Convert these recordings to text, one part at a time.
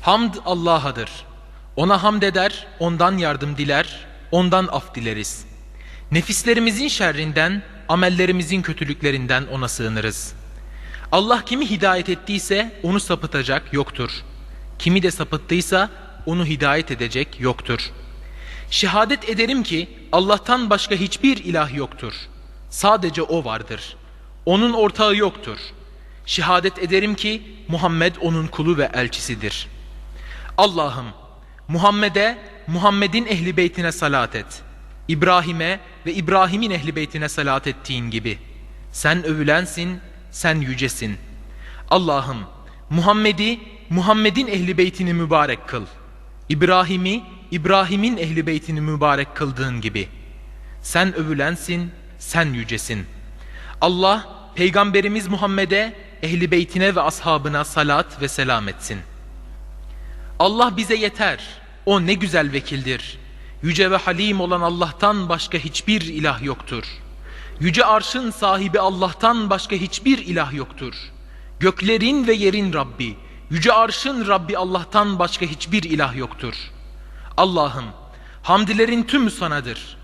Hamd Allah'adır. Ona hamd eder, ondan yardım diler, ondan af dileriz. Nefislerimizin şerrinden, amellerimizin kötülüklerinden ona sığınırız. Allah kimi hidayet ettiyse onu sapıtacak yoktur. Kimi de sapıttıysa onu hidayet edecek yoktur. Şehadet ederim ki Allah'tan başka hiçbir ilah yoktur. Sadece O vardır. Onun ortağı yoktur. Şehadet ederim ki Muhammed onun kulu ve elçisidir. Allah'ım Muhammed'e, Muhammed'in ehli beytine salat et. İbrahim'e ve İbrahim'in ehli beytine salat ettiğin gibi. Sen övülensin, sen yücesin. Allah'ım Muhammed'i, Muhammed'in ehli beytini mübarek kıl. İbrahim'i, İbrahim'in ehli beytini mübarek kıldığın gibi. Sen övülensin, sen yücesin. Allah, Peygamberimiz Muhammed'e, ehli beytine ve ashabına salat ve selam etsin. Allah bize yeter. O ne güzel vekildir. Yüce ve halim olan Allah'tan başka hiçbir ilah yoktur. Yüce arşın sahibi Allah'tan başka hiçbir ilah yoktur. Göklerin ve yerin Rabbi, yüce arşın Rabbi Allah'tan başka hiçbir ilah yoktur. Allah'ım, hamdilerin tümü sanadır.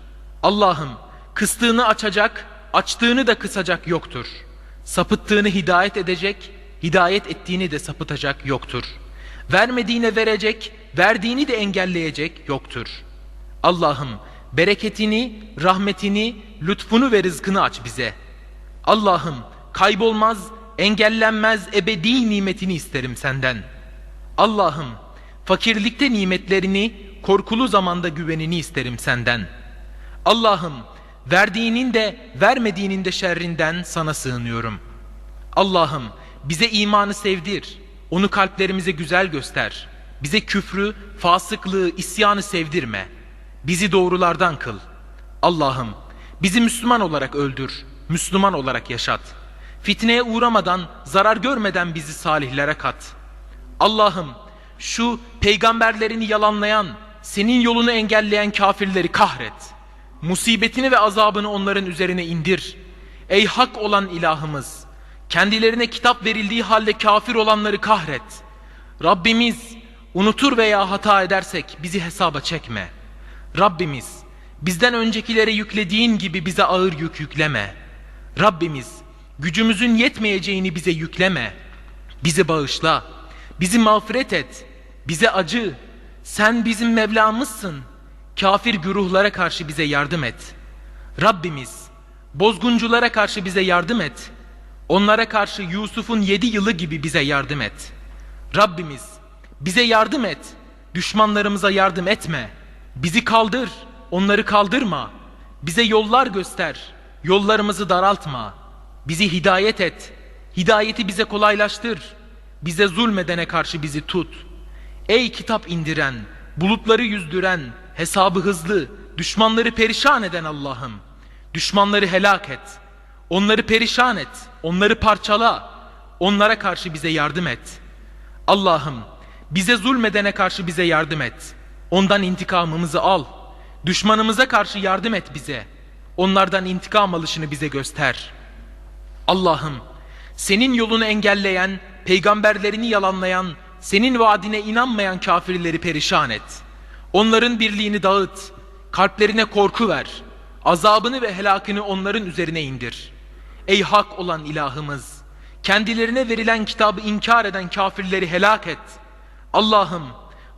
Allah'ım, kıstığını açacak, açtığını da kısacak yoktur. Sapıttığını hidayet edecek, hidayet ettiğini de sapıtacak yoktur. Vermediğine verecek, verdiğini de engelleyecek yoktur. Allah'ım bereketini, rahmetini, lütfunu ve rızkını aç bize. Allah'ım kaybolmaz, engellenmez ebedi nimetini isterim senden. Allah'ım fakirlikte nimetlerini, korkulu zamanda güvenini isterim senden. Allah'ım verdiğinin de vermediğinin de şerrinden sana sığınıyorum. Allah'ım bize imanı sevdir. Onu kalplerimize güzel göster. Bize küfrü, fasıklığı, isyanı sevdirme. Bizi doğrulardan kıl. Allah'ım bizi Müslüman olarak öldür. Müslüman olarak yaşat. Fitneye uğramadan, zarar görmeden bizi salihlere kat. Allah'ım şu peygamberlerini yalanlayan, senin yolunu engelleyen kafirleri kahret. Musibetini ve azabını onların üzerine indir. Ey hak olan ilahımız, kendilerine kitap verildiği halde kafir olanları kahret. Rabbimiz unutur veya hata edersek bizi hesaba çekme. Rabbimiz bizden öncekilere yüklediğin gibi bize ağır yük yükleme. Rabbimiz gücümüzün yetmeyeceğini bize yükleme. Bizi bağışla. Bizi mağfiret et. Bize acı. Sen bizim Mevlamızsın. Kafir güruhlara karşı bize yardım et. Rabbimiz bozgunculara karşı bize yardım et. Onlara karşı Yusuf'un yedi yılı gibi bize yardım et. Rabbimiz bize yardım et. Düşmanlarımıza yardım etme. Bizi kaldır, onları kaldırma. Bize yollar göster, yollarımızı daraltma. Bizi hidayet et, hidayeti bize kolaylaştır. Bize zulmedene karşı bizi tut. Ey kitap indiren, bulutları yüzdüren, hesabı hızlı, düşmanları perişan eden Allah'ım. Düşmanları helak et. Onları perişan et, onları parçala. Onlara karşı bize yardım et. Allah'ım bize zulmedene karşı bize yardım et. Ondan intikamımızı al. Düşmanımıza karşı yardım et bize. Onlardan intikam alışını bize göster. Allah'ım senin yolunu engelleyen, peygamberlerini yalanlayan, senin vaadine inanmayan kafirleri perişan et. Onların birliğini dağıt. Kalplerine korku ver. Azabını ve helakını onların üzerine indir. Ey hak olan ilahımız! Kendilerine verilen kitabı inkar eden kafirleri helak et. Allah'ım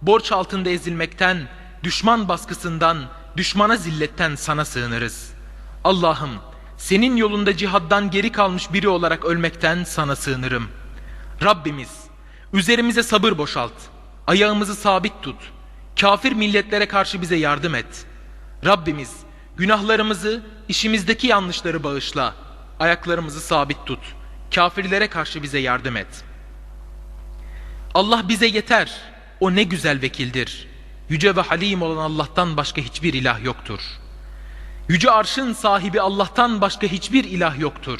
borç altında ezilmekten, düşman baskısından, düşmana zilletten sana sığınırız. Allah'ım senin yolunda cihaddan geri kalmış biri olarak ölmekten sana sığınırım. Rabbimiz üzerimize sabır boşalt. Ayağımızı sabit tut. Kafir milletlere karşı bize yardım et. Rabbimiz günahlarımızı, işimizdeki yanlışları bağışla. Ayaklarımızı sabit tut. Kafirlere karşı bize yardım et. Allah bize yeter. O ne güzel vekildir. Yüce ve halim olan Allah'tan başka hiçbir ilah yoktur. Yüce arşın sahibi Allah'tan başka hiçbir ilah yoktur.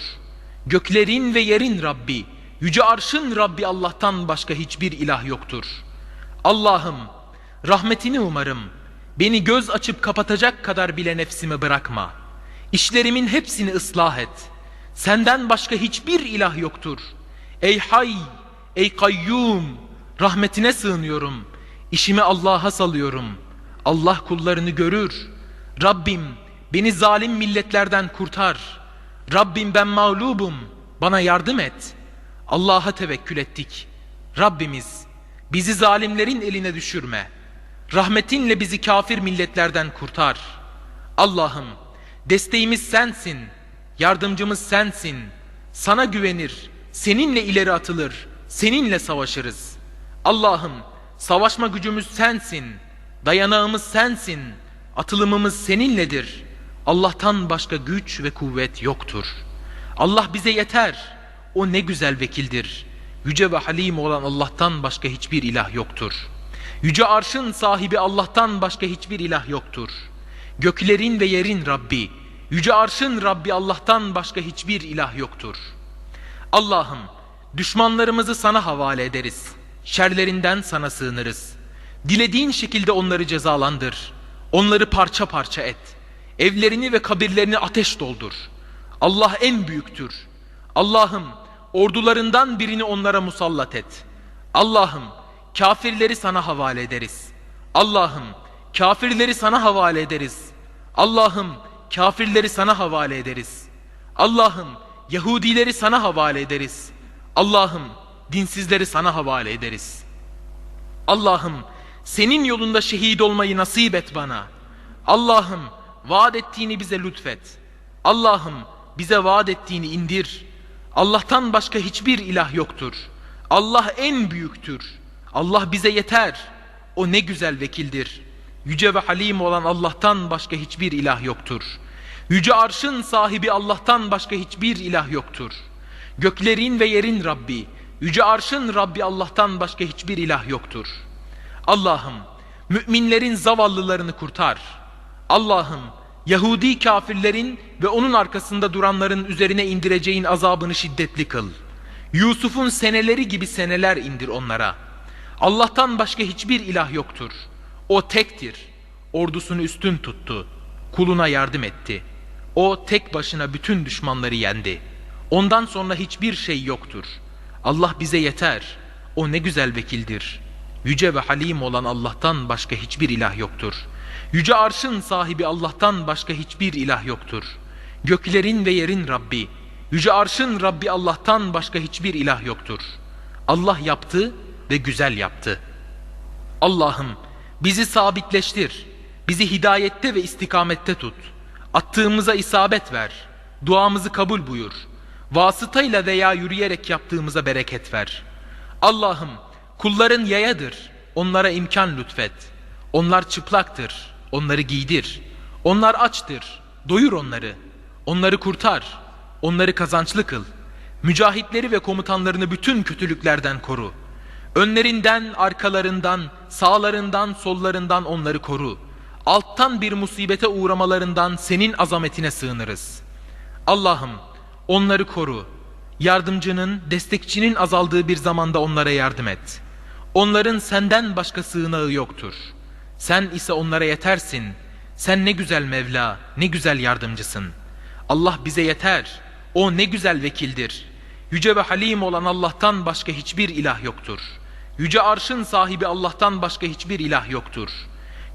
Göklerin ve yerin Rabbi, yüce arşın Rabbi Allah'tan başka hiçbir ilah yoktur. Allah'ım, rahmetini umarım. Beni göz açıp kapatacak kadar bile nefsimi bırakma. İşlerimin hepsini ıslah et. Senden başka hiçbir ilah yoktur. Ey hay, ey kayyum, Rahmetine sığınıyorum. İşimi Allah'a salıyorum. Allah kullarını görür. Rabbim beni zalim milletlerden kurtar. Rabbim ben mağlubum. Bana yardım et. Allah'a tevekkül ettik. Rabbimiz bizi zalimlerin eline düşürme. Rahmetinle bizi kafir milletlerden kurtar. Allah'ım desteğimiz sensin. Yardımcımız sensin. Sana güvenir. Seninle ileri atılır. Seninle savaşırız. Allah'ım savaşma gücümüz sensin. Dayanağımız sensin. Atılımımız seninledir. Allah'tan başka güç ve kuvvet yoktur. Allah bize yeter. O ne güzel vekildir. Yüce ve halim olan Allah'tan başka hiçbir ilah yoktur. Yüce arşın sahibi Allah'tan başka hiçbir ilah yoktur. Göklerin ve yerin Rabbi, yüce arşın Rabbi Allah'tan başka hiçbir ilah yoktur. Allah'ım düşmanlarımızı sana havale ederiz. Şerlerinden sana sığınırız. Dilediğin şekilde onları cezalandır. Onları parça parça et. Evlerini ve kabirlerini ateş doldur. Allah en büyüktür. Allah'ım ordularından birini onlara musallat et. Allah'ım kafirleri sana havale ederiz. Allah'ım kafirleri sana havale ederiz. Allah'ım kafirleri sana havale ederiz. Allah'ım Yahudileri sana havale ederiz. Allah'ım dinsizleri sana havale ederiz. Allah'ım senin yolunda şehit olmayı nasip et bana. Allah'ım vaat ettiğini bize lütfet. Allah'ım bize vaat ettiğini indir. Allah'tan başka hiçbir ilah yoktur. Allah en büyüktür. Allah bize yeter. O ne güzel vekildir. Yüce ve halim olan Allah'tan başka hiçbir ilah yoktur. Yüce arşın sahibi Allah'tan başka hiçbir ilah yoktur. Göklerin ve yerin Rabbi, yüce arşın Rabbi Allah'tan başka hiçbir ilah yoktur. Allah'ım müminlerin zavallılarını kurtar. Allah'ım Yahudi kafirlerin ve onun arkasında duranların üzerine indireceğin azabını şiddetli kıl. Yusuf'un seneleri gibi seneler indir onlara. Allah'tan başka hiçbir ilah yoktur. O tektir. Ordusunu üstün tuttu. Kuluna yardım etti. O tek başına bütün düşmanları yendi. Ondan sonra hiçbir şey yoktur. Allah bize yeter. O ne güzel vekildir. Yüce ve halim olan Allah'tan başka hiçbir ilah yoktur. Yüce arşın sahibi Allah'tan başka hiçbir ilah yoktur. Göklerin ve yerin Rabbi, yüce arşın Rabbi Allah'tan başka hiçbir ilah yoktur. Allah yaptı ve güzel yaptı. Allah'ım bizi sabitleştir. Bizi hidayette ve istikamette tut. Attığımıza isabet ver. Duamızı kabul buyur. Vasıtayla veya yürüyerek yaptığımıza bereket ver. Allah'ım kulların yayadır. Onlara imkan lütfet. Onlar çıplaktır. Onları giydir. Onlar açtır. Doyur onları. Onları kurtar. Onları kazançlı kıl. Mücahitleri ve komutanlarını bütün kötülüklerden koru. Önlerinden, arkalarından, sağlarından, sollarından onları koru. Alttan bir musibete uğramalarından senin azametine sığınırız. Allah'ım onları koru. Yardımcının, destekçinin azaldığı bir zamanda onlara yardım et. Onların senden başka sığınağı yoktur. Sen ise onlara yetersin. Sen ne güzel Mevla, ne güzel yardımcısın. Allah bize yeter. O ne güzel vekildir. Yüce ve halim olan Allah'tan başka hiçbir ilah yoktur. Yüce arşın sahibi Allah'tan başka hiçbir ilah yoktur.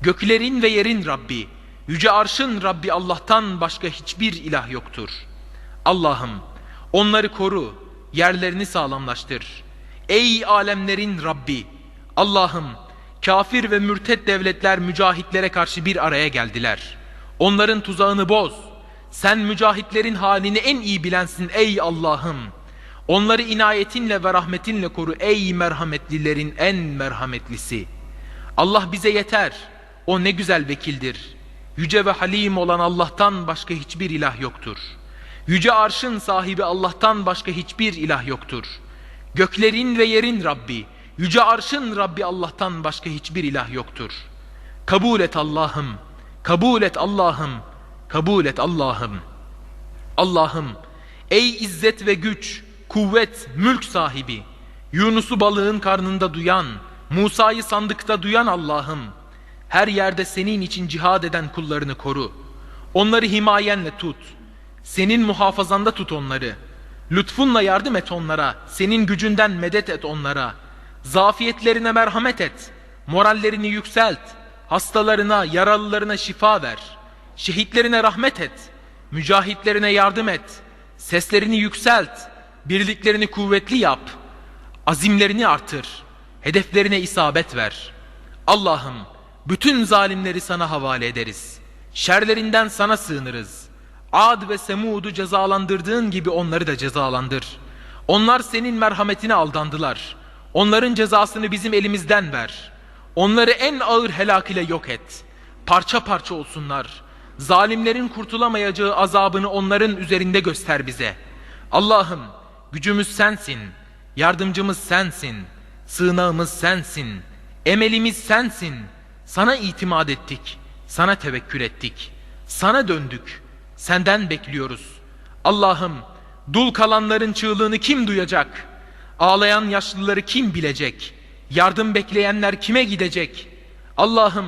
Göklerin ve yerin Rabbi, yüce arşın Rabbi Allah'tan başka hiçbir ilah yoktur. Allah'ım onları koru, yerlerini sağlamlaştır. Ey alemlerin Rabbi, Allah'ım kafir ve mürted devletler mücahitlere karşı bir araya geldiler. Onların tuzağını boz. Sen mücahitlerin halini en iyi bilensin ey Allah'ım. Onları inayetinle ve rahmetinle koru ey merhametlilerin en merhametlisi. Allah bize yeter. O ne güzel vekildir. Yüce ve halim olan Allah'tan başka hiçbir ilah yoktur. Yüce arşın sahibi Allah'tan başka hiçbir ilah yoktur. Göklerin ve yerin Rabbi, yüce arşın Rabbi Allah'tan başka hiçbir ilah yoktur. Kabul et Allah'ım, kabul et Allah'ım, kabul et Allah'ım. Allah'ım, ey izzet ve güç, kuvvet, mülk sahibi, Yunus'u balığın karnında duyan, Musa'yı sandıkta duyan Allah'ım, her yerde senin için cihad eden kullarını koru. Onları himayenle tut. Senin muhafazanda tut onları. Lütfunla yardım et onlara. Senin gücünden medet et onlara. Zafiyetlerine merhamet et. Morallerini yükselt. Hastalarına, yaralılarına şifa ver. Şehitlerine rahmet et. Mücahitlerine yardım et. Seslerini yükselt. Birliklerini kuvvetli yap. Azimlerini artır. Hedeflerine isabet ver. Allah'ım bütün zalimleri sana havale ederiz. Şerlerinden sana sığınırız. Ad ve Semud'u cezalandırdığın gibi onları da cezalandır. Onlar senin merhametine aldandılar. Onların cezasını bizim elimizden ver. Onları en ağır helak ile yok et. Parça parça olsunlar. Zalimlerin kurtulamayacağı azabını onların üzerinde göster bize. Allah'ım gücümüz sensin. Yardımcımız sensin. Sığınağımız sensin. Emelimiz sensin. Sana itimat ettik. Sana tevekkül ettik. Sana döndük. Senden bekliyoruz. Allah'ım dul kalanların çığlığını kim duyacak? Ağlayan yaşlıları kim bilecek? Yardım bekleyenler kime gidecek? Allah'ım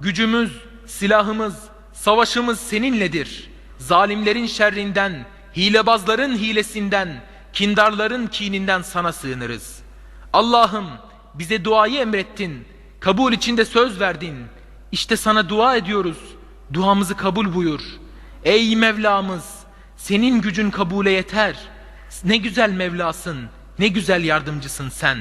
gücümüz, silahımız, savaşımız seninledir. Zalimlerin şerrinden, hilebazların hilesinden, kindarların kininden sana sığınırız. Allah'ım bize duayı emrettin. Kabul içinde söz verdin. İşte sana dua ediyoruz. Duamızı kabul buyur. Ey Mevlamız, senin gücün kabule yeter. Ne güzel Mevlasın, ne güzel yardımcısın sen.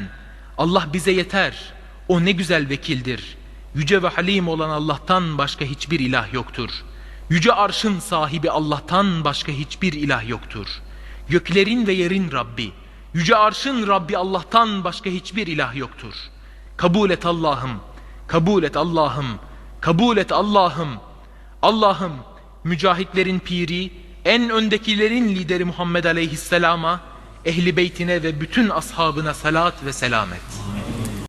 Allah bize yeter. O ne güzel vekildir. Yüce ve halim olan Allah'tan başka hiçbir ilah yoktur. Yüce arşın sahibi Allah'tan başka hiçbir ilah yoktur. Göklerin ve yerin Rabbi, yüce arşın Rabbi Allah'tan başka hiçbir ilah yoktur. Kabul et Allah'ım, kabul et Allah'ım, kabul et Allah'ım. Allah'ım mücahitlerin piri, en öndekilerin lideri Muhammed Aleyhisselam'a, ehli beytine ve bütün ashabına salat ve selam et.